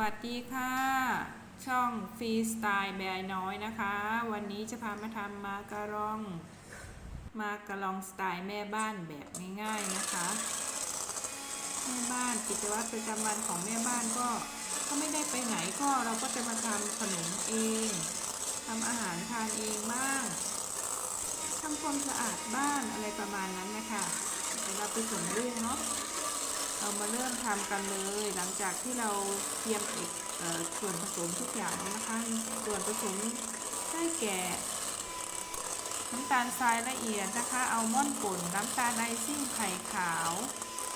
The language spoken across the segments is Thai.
วัสดีค่ะ ช่องฟรีสไตล์แบร์น้อยนะคะ วันนี้จะพามาทำมาการอง มาการองสไตล์แม่บ้านแบบง่ายๆนะคะแม่บ้านกิจวัตรประจำวันของแม่บ้านก็ก็ไม่ได้ไปไหนก็เราก็จะมาทำขนมเองทำอาหารทานเองบ้างทำความสะอาดบ้านอะไรประมาณนั้นนะคะเดี๋ยวเราไปส่งลูกเนาะ เรามาเริ่มทำกันเลย หลังจากที่เราเตรียมเอกเออส่วนผสมทุกอย่างนะคะ ส่วนผสมได้แก่น้ำตาลทรายละเอียดนะคะอัลมอนด์ป่นน้ำตาลไอซิ่งไข่ขาว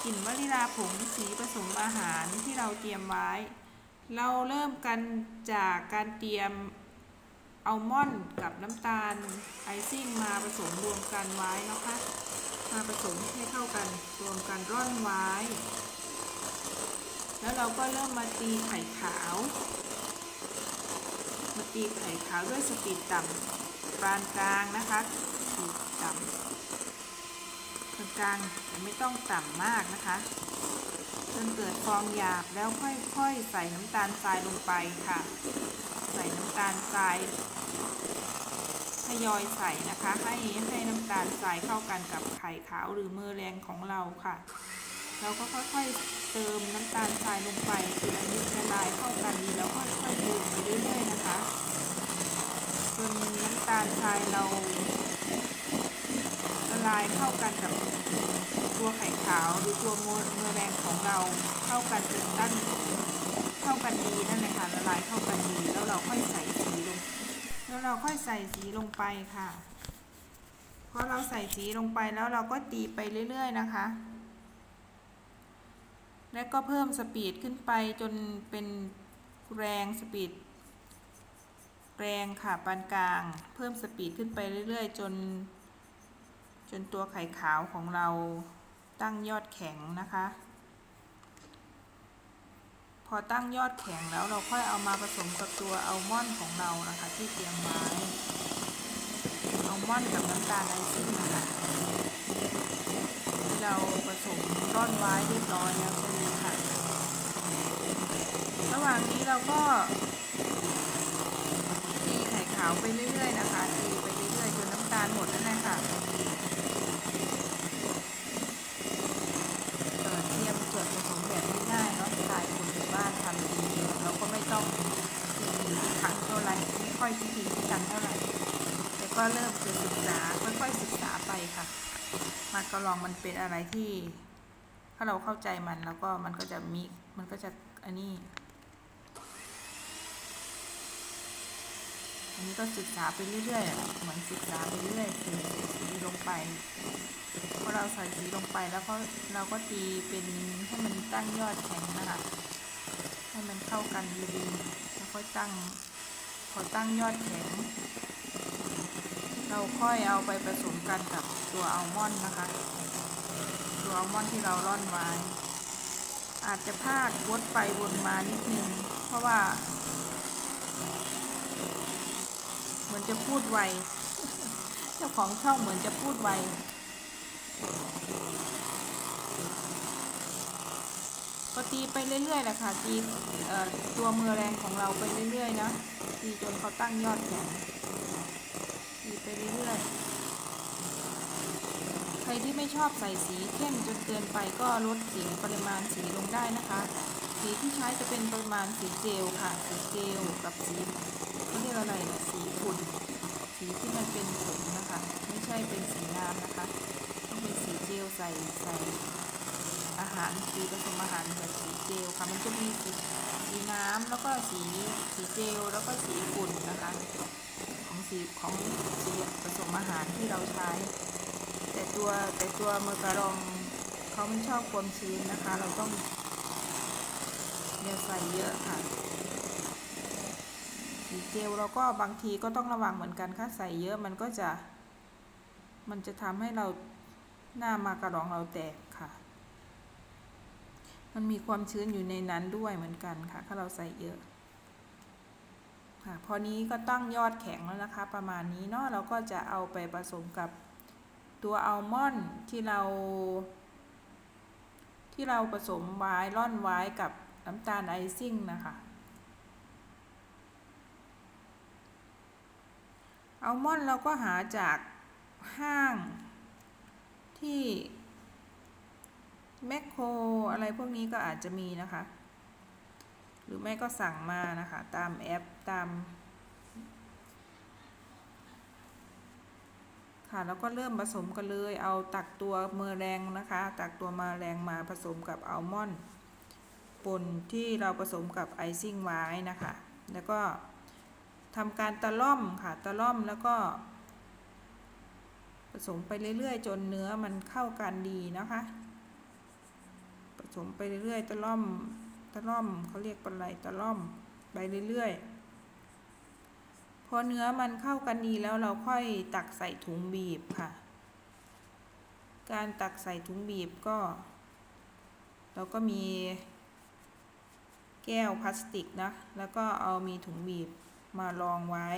กลิ่นวานิลาผงสีผสมอาหารที่เราเตรียมไว้ เราเริ่มกันจากการเตรียมอัลมอนด์กับน้ำตาลไอซิ่งมาผสมรวมกันไว้นะคะมาผสมให้เข้ากันรวมกันร่อนไว้ แล้วเราก็เริ่มมาตีไข่ขาว มาตีไข่ขาวด้วยสปีดต่ำปานกลางนะคะสปีดต่ำปานกลางแต่ไม่ต้องต่ำมากนะคะจนเกิดฟองหยาบแล้วค่อยๆ ใส่น้ำตาลทรายลงไปค่ะ ใส่น้ำตาลทรายทยอยใส่นะคะ ให้ให้น้ำตาลทรายเข้ากันกับไข่ขาวหรือเมอแรงของเราค่ะ เราก็ค่อยๆเติมน้ำตาลทรายลงไปทีละนิดละลายเข้ากันดีแล้วก็ค่อยๆดูไปเรื่อยๆนะคะจนน้ำตาลทรายเราละลายเข้ากันกับตัวไข่ขาวหรือตัวเมอร์เมอแรงของเราเข้ากันจนตั้งเข้ากันดีนั่นแหละค่ะละลายเข้ากันดีแล้วเราค่อยใส่สีลง แล้วเราค่อยใส่สีลงไปค่ะพอเราใส่สีลงไปแล้วเราก็ตีไปเรื่อย ๆ นะคะ แล้วก็เพิ่มสปีดขึ้นไปจนเป็นแรงสปีดแรงค่ะปานกลาง เพิ่มสปีดขึ้นไปเรื่อยๆ จน จนตัวไข่ขาวของเราตั้งยอดแข็งนะคะ พอตั้งยอดแข็งแล้วเราค่อยเอามาผสมกับตัวอัลมอนด์ของเรานะคะที่เตรียมไว้อัลมอนด์กับน้ำตาลไอซิ่งนะคะ เราผสมร่อนไว้เรียบร้อยแล้วใช่ไหมคะระหว่างนี้เราก็ตีไข่ขาวไปเรื่อยๆนะคะตีไปเรื่อยๆจนน้ำตาลหมดนั่นแหละค่ะเอ่อเตรียมส่วนผสมแบบง่ายๆเนาะสไตล์คนอยู่บ้านทำเองเราก็ไม่ต้องพิถีพิถันเท่าไหร่ไม่ค่อยพิถีพิถันเท่าไหร่แต่ก็เริ่มจะศึกษาค่อยๆศึกษาไปค่ะ มากระลองมันเป็นอะไรที่ ถ้าเราเข้าใจมันแล้วก็มันก็จะมีมันก็จะอันนี้ อันนี้ก็ศึกษาไปเรื่อยๆเหมือนศึกษาไปเรื่อยๆคือสีลงไปพอเราใส่สีลงไปแล้วก็เราก็ตีเป็นให้มันตั้งยอดแข็งนะคะให้มันเข้ากันดีๆแล้วค่อยตั้งพอตั้งยอดแข็ง เราค่อยเอาไปผสมกันกับตัวอัลมอนด์นะคะ ตัวอัลมอนด์ที่เราร่อนไว้ อาจจะพลาดวดไปวนมานิดนึง เพราะว่าเหมือนจะพูดไว เจ้าของช่องเหมือนจะพูดไวก็ตีไปเรื่อยๆแหละค่ะตีตัวมือแรงของเราไปเรื่อยๆนะตีจนเขาตั้งยอดแข็ง ไปเรื่อยๆ ใครที่ไม่ชอบใส่สีเข้มจนเกินไปก็ลดสีปริมาณสีลงได้นะคะ สีที่ใช้จะเป็นปริมาณสีเจลค่ะ สีเจลกับสีเขาเรียกอะไรนะสีขุ่น สีที่มันเป็นผงนะคะ ไม่ใช่เป็นสีน้ำนะคะ ต้องเป็นสีเจลใส่ใส่อาหารสีผสมอาหารแบบสีเจลค่ะ มันจะมีสีสีน้ำแล้วก็สีสีเจลแล้วก็สีฝุ่นนะคะ ของสีของสีผสมอาหารที่เราใช้ แต่ตัวแต่ตัวเมอร์การองเขาไม่ชอบความชื้นนะคะ เราต้องเนี่ยใส่เยอะค่ะสีเจลเราก็บางทีก็ต้องระวังเหมือนกันค่ะใส่เยอะมันก็จะ มันจะทำให้เราหน้ามากระรองเราแตกค่ะ มันมีความชื้นอยู่ในนั้นด้วยเหมือนกันค่ะ ถ้าเราใส่เยอะ ค่ะพอนี้ก็ตั้งยอดแข็งแล้วนะคะ ประมาณนี้เนาะเราก็จะเอาไปผสมกับตัวอัลมอนด์ที่เรา ที่เราผสมไว้ร่อนไว้กับน้ำตาลไอซิ่งนะคะอัลมอนด์เราก็หาจากห้างที่แมคโครอะไรพวกนี้ก็อาจจะมีนะคะ หรือไม่ก็สั่งมานะคะ ตามแอปตาม ค่ะแล้วก็เริ่มผสมกันเลย เอาตักตัวเมอแรงนะคะ ตักตัวมาแรงมาผสมกับอัลมอนด์ป่นที่เราผสมกับไอซิ่งไว้นะคะ แล้วก็ทำการตะล่อมค่ะตะล่อมแล้วก็ ผสมไปเรื่อยๆ จนเนื้อมันเข้ากันดีนะคะ ผสมไปเรื่อยๆตะล่อมะล่อมเขาเรียกเป็นอะไรตะล่อมไปเรื่อยๆ พอเนื้อมันเข้ากันดีแล้วเราค่อยตักใส่ถุงบีบค่ะ การตักใส่ถุงบีบก็ เราก็มี แก้วพลาสติกนะ แล้วก็เอามีถุงบีบมารองไว้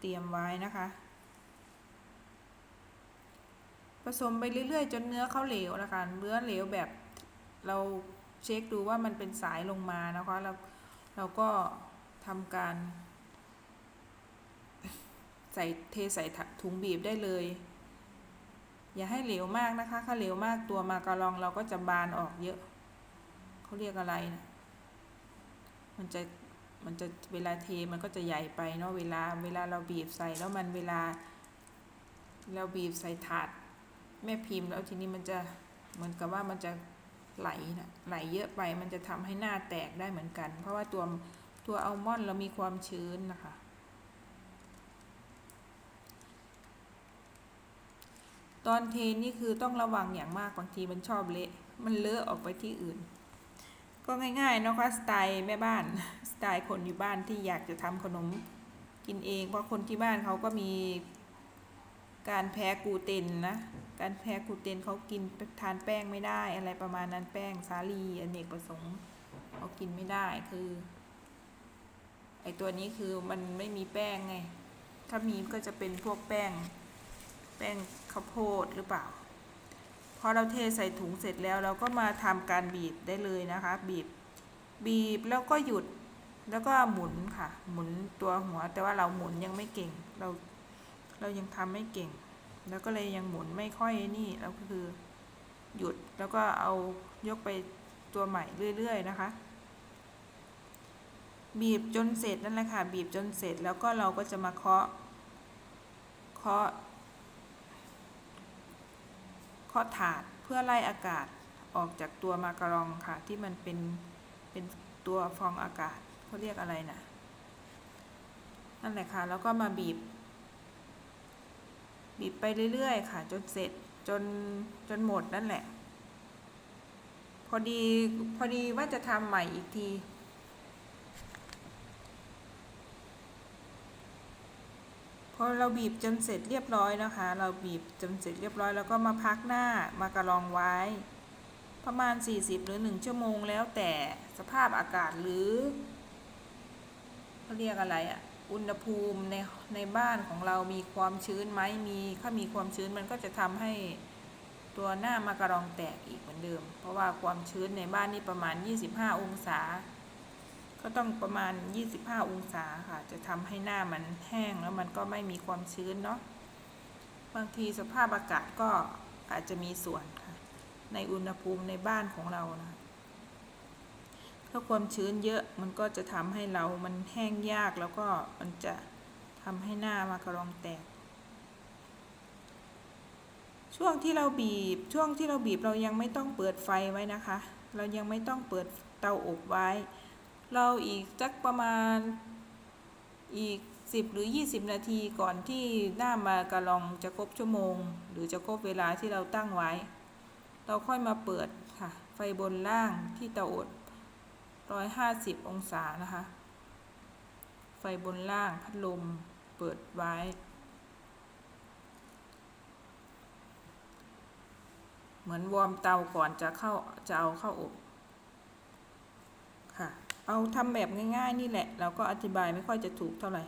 เตรียมไว้นะคะ ผสมไปเรื่อยๆ จนเนื้อเขาเหลวนะคะ เนื้อเหลวแบบเรา เช็คดูว่ามันเป็นสายลงมานะคะแล้วเราก็ทำการ ใส่เทใส่ถุงบีบได้เลย อย่าให้เหลวมากนะคะ ถ้าเหลวมากตัวมาการองเราก็จะบานออกเยอะ เขาเรียกอะไรนะมันจะมันจะเวลาเทมันก็จะใหญ่ไปเนาะเวลาเวลาเราบีบใส่แล้วมันเวลา เราบีบใส่ถาดแม่พิมพ์แล้วทีนี้มันจะเหมือนกับว่ามันจะ ไหลนะไหลเยอะไปมันจะทำให้หน้าแตกได้เหมือนกัน เพราะว่าตัวตัวอัลมอนด์เรามีความชื้นนะคะ ตอนเทนี่คือต้องระวังอย่างมากบางทีมันชอบเละ มันเลอะออกไปที่อื่น ก็ง่ายๆนะคะสไตล์แม่บ้านสไตล์คนอยู่บ้านที่อยากจะทำขนมกินเอง เพราะคนที่บ้านเขาก็มีการแพ้กลูเตนนะ การแพ้กลูเตนเขากินทานแป้งไม่ได้ อะไรประมาณนั้นแป้งสาลีอเนกประสงค์เขากินไม่ได้คือไอตัวนี้คือมันไม่มีแป้งไง ถ้ามีก็จะเป็นพวกแป้ง แป้งข้าวโพดหรือเปล่า พอเราเทใส่ถุงเสร็จแล้วเราก็มาทำการบีบได้เลยนะคะ บีบ บีบแล้วก็หยุด แล้วก็หมุนค่ะ หมุนตัวหัว แต่ว่าเราหมุนยังไม่เก่ง เรา เรายังทำไม่เก่ง แล้วก็เลยยังหมุนไม่ค่อยนี่แล้วก็คือหยุดแล้วก็เอายกไปตัวใหม่เรื่อยๆนะคะ บีบจนเสร็จนั่นแหละค่ะ บีบจนเสร็จแล้วก็เราก็จะมาเคาะเคาะเคาะถาดเพื่อไล่อากาศออกจากตัวมาการองค่ะ ที่มันเป็นเป็นตัวฟองอากาศเขาเรียกอะไรนะนั่นแหละค่ะ แล้วก็มาบีบ บีบไปเรื่อยๆ ค่ะ จนเสร็จจนจนหมดนั่นแหละ พอดีพอดีว่าจะทำใหม่อีกทีพอเราบีบจนเสร็จเรียบร้อยนะคะ เราบีบจนเสร็จเรียบร้อยแล้วก็มาพักหน้ามากระลองไว้ ประมาณ 40 หรือ 1 ชั่วโมงแล้วแต่สภาพอากาศหรือเขาเรียกอะไรอะ อุณหภูมิในในบ้านของเรามีความชื้นไหมมีถ้ามีความชื้นมันก็จะทำให้ตัวหน้ามากระรองแตกอีกเหมือนเดิม เพราะว่าความชื้นในบ้านนี่ประมาณ 25 องศา ก็ต้องประมาณ 25 องศาค่ะ จะทำให้หน้ามันแห้งแล้วมันก็ไม่มีความชื้นเนาะบางทีสภาพอากาศก็อาจจะมีส่วนค่ะ ในอุณหภูมิในบ้านของเรานะ ถ้าความชื้นเยอะมันก็จะทำให้เรามันแห้งยากแล้วก็มันจะทำให้หน้ามากระรองแตก ช่วงที่เราบีบช่วงที่เราบีบเรายังไม่ต้องเปิดไฟไว้นะคะ เรายังไม่ต้องเปิดเตาอบไว้ เราอีกสักประมาณอีก 10 หรือ 20 นาทีก่อนที่หน้ามากระลองจะครบชั่วโมง หรือจะครบเวลาที่เราตั้งไว้ เราค่อยมาเปิดค่ะ ไฟบนล่างที่เตาอบ 150 องศานะคะ ไฟบนล่างพัดลมเปิดไว้ เหมือนวอร์มเตาก่อนจะเข้าจะเอาเข้าอบค่ะ เอาทำแบบง่ายๆนี่แหละ เราก็อธิบายไม่ค่อยจะถูกเท่าไหร่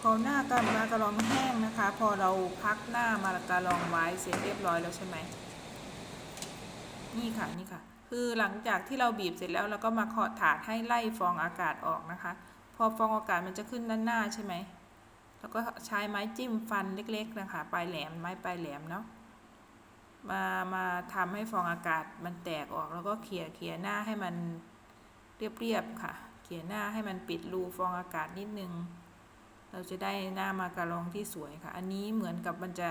พอ หน้ากันมากระลองแห้งนะคะ พอเราพักหน้ามากระลองไว้เสร็จเรียบร้อยแล้วใช่ไหมนี่ค่ะนี่ค่ะ คือหลังจากที่เราบีบเสร็จแล้วเราก็มาเคาะถาดให้ไล่ฟองอากาศออกนะคะ พอฟองอากาศมันจะขึ้นด้านหน้าใช่ไหมแล้วก็ใช้ไม้จิ้มฟันเล็ก ๆ นะคะ ปลายแหลมไม้ปลายแหลมเนาะมามาทำให้ฟองอากาศมันแตกออกแล้วก็เขี่ยเขี่ยหน้าให้มันเรียบๆค่ะ เขี่ยหน้าให้มันปิดรูฟองอากาศนิดนึง เราจะได้หน้ามาการองที่สวยค่ะ อันนี้เหมือนกับมันจะ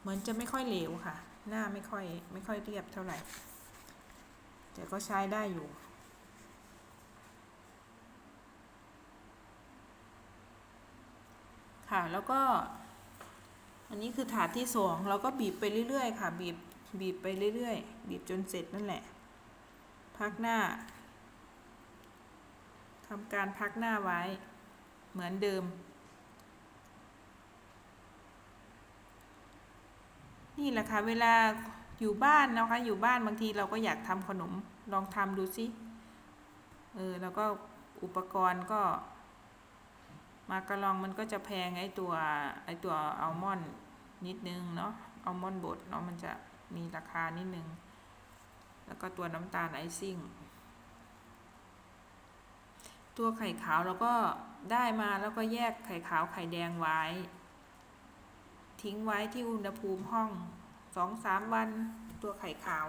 เหมือนจะไม่ค่อยเหลวค่ะ หน้าไม่ค่อยไม่ค่อยเรียบเท่าไหร่ แต่ก็ใช้ได้อยู่ค่ะแล้วก็ อันนี้คือถาดที่สองเราก็บีบไปเรื่อยๆ ค่ะ บีบบีบไปเรื่อยๆ บีบจนเสร็จนั่นแหละ พักหน้าทำการพักหน้าไว้ เหมือนเดิม นี่แหละค่ะเวลาอยู่บ้านนะคะ อยู่บ้านบางทีเราก็อยากทำขนมลองทำดูสิเออแล้วก็อุปกรณ์ก็ มากระลองมันก็จะแพงไอตัวไอตัวอัลมอนด์นิดนึงเนาะอัลมอนด์บดเนาะมันจะมีราคานิดนึง แล้วก็ตัวน้ำตาลไอซิ่ง ตัวไข่ขาวเราก็ได้มาแล้วก็แยกไข่ขาวไข่แดงไว้ ทิ้งไว้ที่อุณหภูมิห้องสองสามวัน ตัวไข่ขาว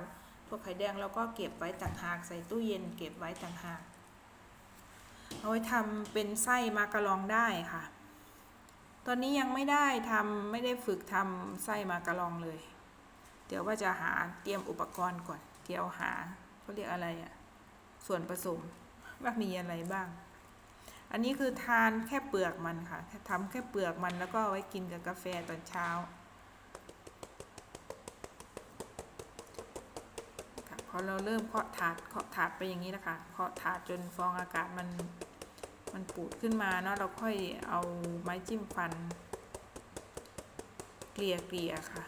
ตัวไข่แดงเราก็เก็บไว้ต่างหากใส่ตู้เย็นเก็บไว้ต่างหากเอาไว้ทำเป็นไส้มาการองได้ค่ะ ตอนนี้ยังไม่ได้ทำไม่ได้ฝึกทำไส้มาการองเลย เดี๋ยวว่าจะหาเตรียมอุปกรณ์ก่อน เดี๋ยวหาเขาเรียกอะไรอะส่วนผสม ว่ามีอะไรบ้าง อันนี้คือทานแค่เปลือกมันค่ะทำแค่เปลือกมันแล้วก็เอาไว้กินกับกาแฟตอนเช้าพอเราเริ่มเคาะถาดเคาะถาดไปอย่างนี้นะคะเคาะถาดจนฟองอากาศมันมันปูดขึ้นมาเนาะเราค่อยเอาไม้จิ้มฟัน เกลี่ยเกลี่ยค่ะ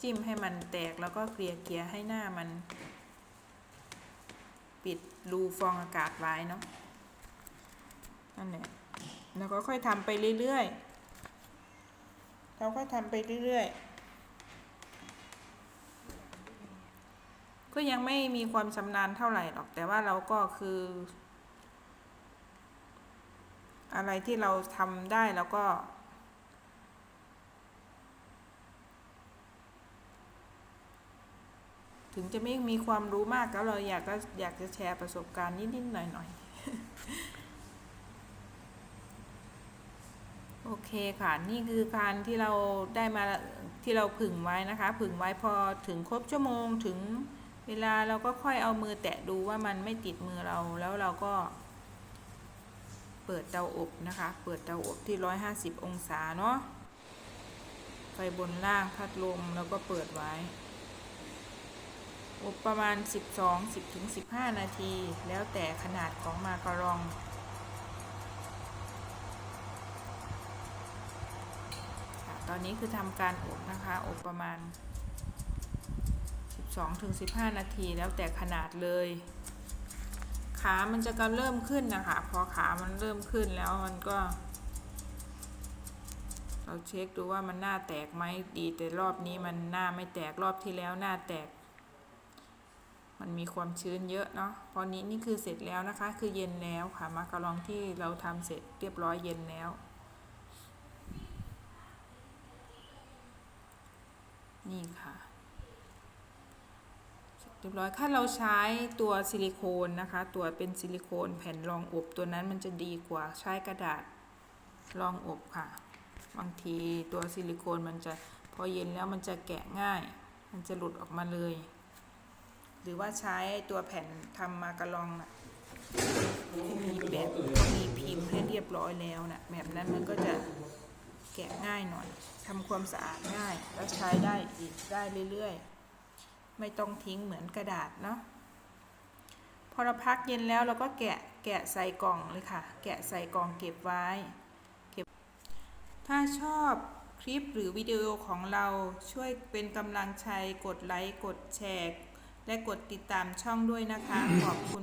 จิ้มให้มันแตกแล้วก็เกลี่ยเกลี่ยให้หน้ามัน ปิดรูฟองอากาศไว้เนาะนั่นแหละแล้วก็ค่อยทำไปเรื่อยๆ เราก็ทำไปเรื่อยๆ ก็ยังไม่มีความชำนาญเท่าไหร่หรอก แต่ว่าเราก็คือ อะไรที่เราทำได้แล้วก็ ถึงจะไม่มีความรู้มากแล้วเราอยากก็อยากจะแชร์ประสบการณ์นิดๆหน่อยๆ โอเคค่ะ นี่คือการที่เราได้มาที่เราผึ่งไว้นะคะ ผึ่งไว้พอถึงครบชั่วโมงถึงเวลาเราก็ค่อยเอามือแตะดูว่ามันไม่ติดมือเราแล้วเราก็ เปิดเตาอบนะคะ เปิดเตาอบที่ 150 องศาเนาะไฟบนล่างพัดลมแล้วก็เปิดไว้ อบประมาณ 12 10ถึง15 นาที แล้วแต่ขนาดของมาการอง ตอนนี้คือทำการอบนะคะ อบประมาณ 12-15 นาที แล้วแต่ขนาดเลย ขามันจะก็เริ่มขึ้นนะคะ พอขามันเริ่มขึ้นแล้วมันก็ เราเช็คดูว่ามันหน้าแตกไหมดีแต่รอบนี้มันหน้าไม่แตกรอบที่แล้วหน้าแตก มันมีความชื้นเยอะเนาะพอนี้นี่คือเสร็จแล้วนะคะ คือเย็นแล้วค่ะมาการองที่เราทำเสร็จเรียบร้อยเย็นแล้ว นี่ค่ะเรียบร้อยถ้าเราใช้ตัวซิลิโคนนะคะ ตัวเป็นซิลิโคนแผ่นรองอบตัวนั้นมันจะดีกว่าใช้กระดาษรองอบค่ะ บางทีตัวซิลิโคนมันจะพอเย็นแล้วมันจะแกะง่าย มันจะหลุดออกมาเลย หรือว่าใช้ตัวแผ่นทำมากระลองนะที่มีแบบมีพิมพ์ให้เรียบร้อยแล้วนะแบบนั้นมันก็จะแกะง่ายหน่อยทำความสะอาดง่าย แล้วใช้ได้อีกได้เรื่อยๆ ไม่ต้องทิ้งเหมือนกระดาษเนาะพอเราพักเย็นแล้วเราก็แกะแกะใส่กล่องเลยค่ะ แกะใส่กล่องเก็บไว้เก็บ ถ้าชอบคลิปหรือวิดีโอของเราช่วยเป็นกำลังใจกดไลค์กดแชร์ และกดติดตามช่องด้วยนะคะ ขอบคุณ